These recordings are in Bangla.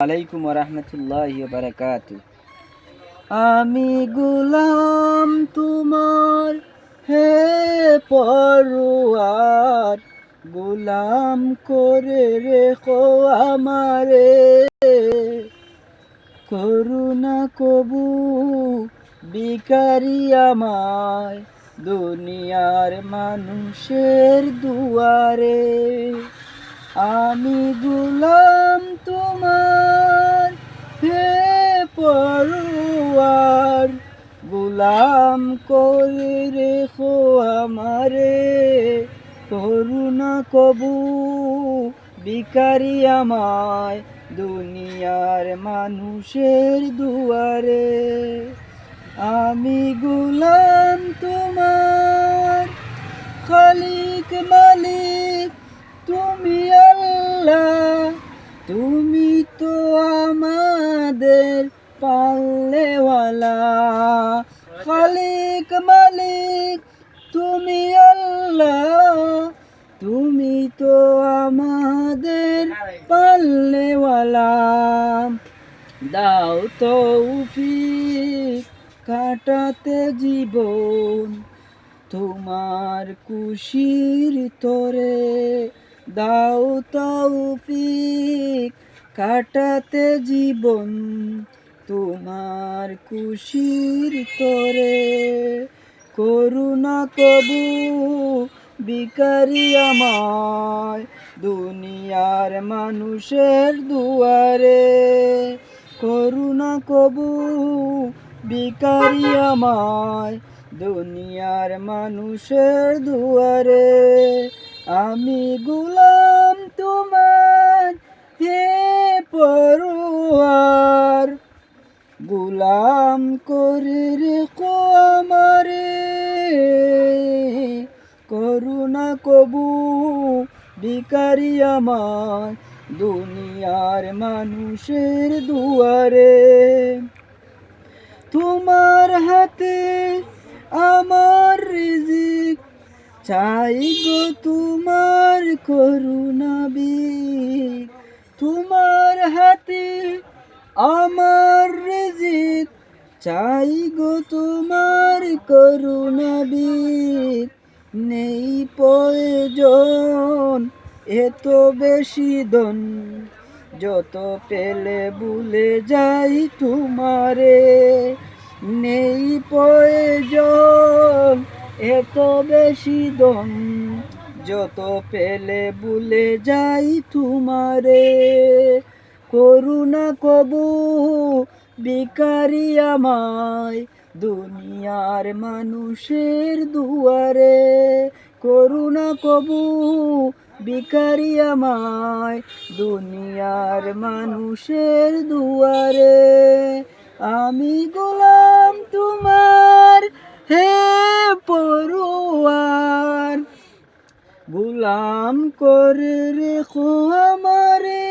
আলাইকুম রহমতুল্লাহ বারাকাত আমি গুলাম তোমার, হে পড়ুয়ার গুলাম করে রেখো আমারে। করুণা কবু বিকারি আমায়, দুনিয়ার মানুষের দুয়ারে। আমি গুলাম তোমার, হে পড়ুয়ার গুলাম করে রেখো আমারে, করুণা কবু বিকারি আমায়, দুনিয়ার মানুষের দুয়ারে। আমি গুলাম তোমার, খালিক মালিক, তুমি পাল্লেওয়ালা। খালিক মালিক, তুমি আল্লাহ, তুমি তো আমাদের পাল্লেওয়ালা। দাও তৌফিক কাটাতে জীবন, তোমার খুশির তোরে। দাও তৌফিক কাটাতে জীবন তোমার খুশির তোরে করুণা কবু বিকারি আমায়, দুনিয়ার মানুষের দুয়ারে করুণা কবু বিকারি আমায়, দুনিয়ার মানুষের দুয়ারে। আমি গুলাম তোমার কবু বিকারি আমার দুনিয়ার মানুষের দুয়ারে। তোমার হাতে আমার রিজিক, চাই গো তোমার করুণা বিক তোমার হাতে আমার রিজিক, চাই গো তোমার করুণা বিক নেই প্রয়োজন এত বেশি দন যত পেলে ভুলে যাই তোমারে, নেই প্রয়োজন এত বেশি দন যত পেলে ভুলে যাই তোমারে, করুণা কবু বিকারি আমায়। দুনিয়ার মানুষের দুয়ারে করুণা কবু বিকারি আমায়। দুনিয়ার মানুষের দুয়ারে আমি গোলাম তোমার, হে পড়ুয়ার গুলাম করে রেখো আমারে,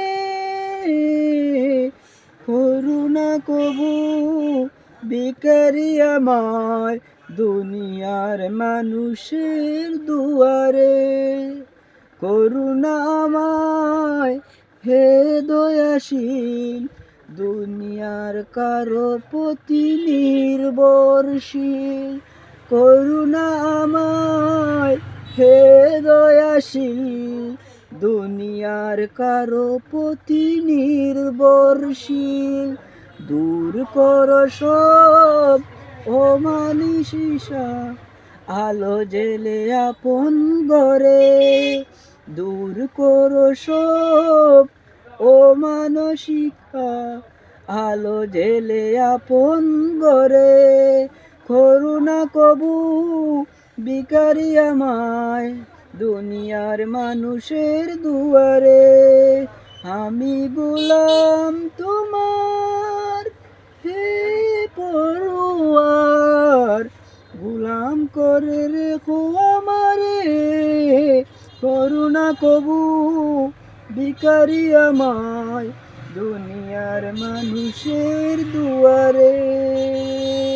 করুণা কবু। বিকারি আমার, দুনিয়ার মানুষের দুয়ারে। করুণা আমায়, হে দয়াশীল, দুনিয়ার কারও প্রতি নির্ভরশীল। করুণা আমায়, হে দয়াশীল, দুনিয়ার কারও প্রতি নির্ভরশীল। দূর কর সব, ও মানিসা আলো জেলে আপন গরে দূর করো সব, ও মানসিকা আলো জেলে আপন গরে করুণা কবু বিকারি আমায়, দুনিয়ার মানুষের দুয়ারে। আমি গুলাম তোমার হে পড়ুয়ার গুলাম করে রেখো আমারে। করুণা কবু বিকারি আমায় দুনিয়ার মানুষের দুয়ারে।